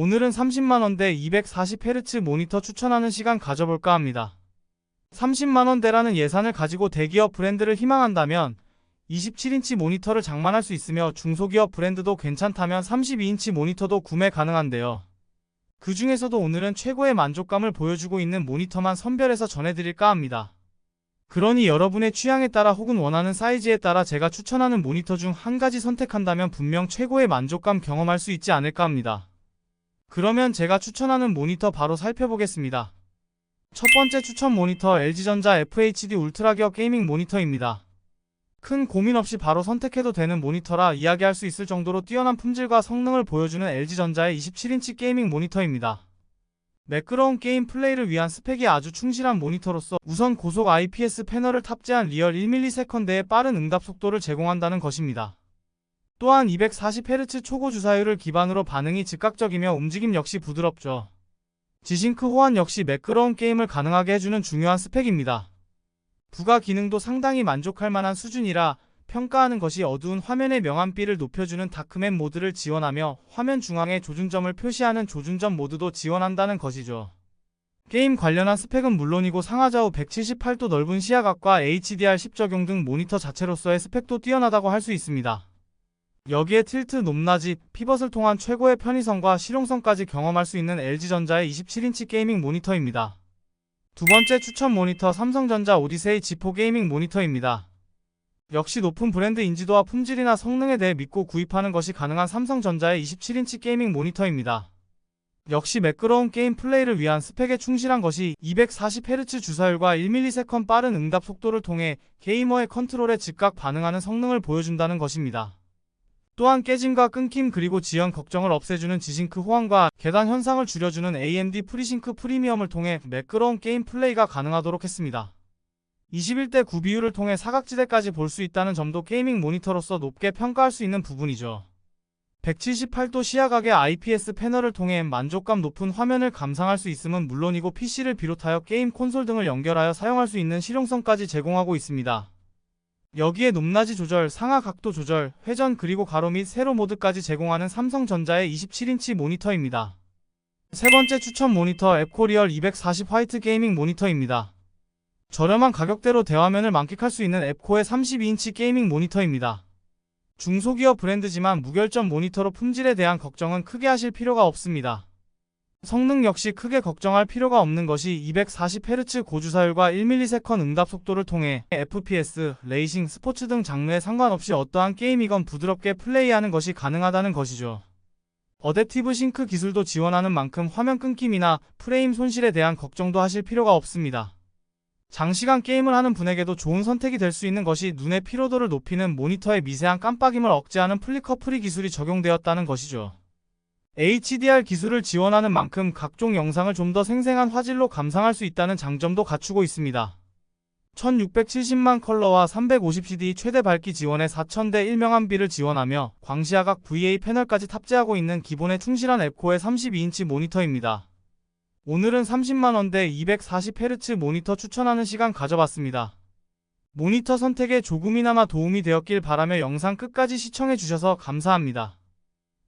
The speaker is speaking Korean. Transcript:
오늘은 30만원대 240Hz 모니터 추천하는 시간 가져볼까 합니다. 30만원대라는 예산을 가지고 대기업 브랜드를 희망한다면 27인치 모니터를 장만할 수 있으며 중소기업 브랜드도 괜찮다면 32인치 모니터도 구매 가능한데요. 그 중에서도 오늘은 최고의 만족감을 보여주고 있는 모니터만 선별해서 전해드릴까 합니다. 그러니 여러분의 취향에 따라 혹은 원하는 사이즈에 따라 제가 추천하는 모니터 중 한 가지 선택한다면 분명 최고의 만족감 경험할 수 있지 않을까 합니다. 그러면 제가 추천하는 모니터 바로 살펴보겠습니다. 첫 번째 추천 모니터 LG전자 FHD 울트라기어 게이밍 모니터입니다. 큰 고민 없이 바로 선택해도 되는 모니터라 이야기할 수 있을 정도로 뛰어난 품질과 성능을 보여주는 LG전자의 27인치 게이밍 모니터입니다. 매끄러운 게임 플레이를 위한 스펙이 아주 충실한 모니터로서 우선 고속 IPS 패널을 탑재한 리얼 1ms의 빠른 응답 속도를 제공한다는 것입니다. 또한 240Hz 초고 주사율을 기반으로 반응이 즉각적이며 움직임 역시 부드럽죠. 지싱크 호환 역시 매끄러운 게임을 가능하게 해주는 중요한 스펙입니다. 부가 기능도 상당히 만족할 만한 수준이라 평가하는 것이 어두운 화면의 명암비를 높여주는 다크맨 모드를 지원하며 화면 중앙에 조준점을 표시하는 조준점 모드도 지원한다는 것이죠. 게임 관련한 스펙은 물론이고 상하좌우 178도 넓은 시야각과 HDR10 적용 등 모니터 자체로서의 스펙도 뛰어나다고 할 수 있습니다. 여기에 틸트 높낮이, 피벗을 통한 최고의 편의성과 실용성까지 경험할 수 있는 LG전자의 27인치 게이밍 모니터입니다. 두 번째 추천 모니터 삼성전자 오디세이 지포 게이밍 모니터입니다. 역시 높은 브랜드 인지도와 품질이나 성능에 대해 믿고 구입하는 것이 가능한 삼성전자의 27인치 게이밍 모니터입니다. 역시 매끄러운 게임 플레이를 위한 스펙에 충실한 것이 240Hz 주사율과 1ms 빠른 응답 속도를 통해 게이머의 컨트롤에 즉각 반응하는 성능을 보여준다는 것입니다. 또한 깨짐과 끊김 그리고 지연 걱정을 없애주는 지싱크 호환과 계단 현상을 줄여주는 AMD 프리싱크 프리미엄을 통해 매끄러운 게임 플레이가 가능하도록 했습니다. 21대 9 비율을 통해 사각지대까지 볼 수 있다는 점도 게이밍 모니터로서 높게 평가할 수 있는 부분이죠. 178도 시야각의 IPS 패널을 통해 만족감 높은 화면을 감상할 수 있음은 물론이고 PC를 비롯하여 게임 콘솔 등을 연결하여 사용할 수 있는 실용성까지 제공하고 있습니다. 여기에 높낮이 조절, 상하 각도 조절, 회전 그리고 가로 및 세로 모드까지 제공하는 삼성전자의 27인치 모니터입니다. 세 번째 추천 모니터 앱코리얼 240 화이트 게이밍 모니터입니다. 저렴한 가격대로 대화면을 만끽할 수 있는 앱코의 32인치 게이밍 모니터입니다. 중소기업 브랜드지만 무결점 모니터로 품질에 대한 걱정은 크게 하실 필요가 없습니다. 성능 역시 크게 걱정할 필요가 없는 것이 240Hz 고주사율과 1ms 응답 속도를 통해 FPS, 레이싱, 스포츠 등 장르에 상관없이 어떠한 게임이건 부드럽게 플레이하는 것이 가능하다는 것이죠. 어댑티브 싱크 기술도 지원하는 만큼 화면 끊김이나 프레임 손실에 대한 걱정도 하실 필요가 없습니다. 장시간 게임을 하는 분에게도 좋은 선택이 될 수 있는 것이 눈의 피로도를 높이는 모니터의 미세한 깜빡임을 억제하는 플리커 프리 기술이 적용되었다는 것이죠. HDR 기술을 지원하는 만큼 각종 영상을 좀 더 생생한 화질로 감상할 수 있다는 장점도 갖추고 있습니다. 1670만 컬러와 350CD 최대 밝기 지원에 4000대 1명암비를 지원하며 광시야각 VA 패널까지 탑재하고 있는 기본에 충실한 앱코의 32인치 모니터입니다. 오늘은 30만원대 240Hz 모니터 추천하는 시간 가져봤습니다. 모니터 선택에 조금이나마 도움이 되었길 바라며 영상 끝까지 시청해주셔서 감사합니다.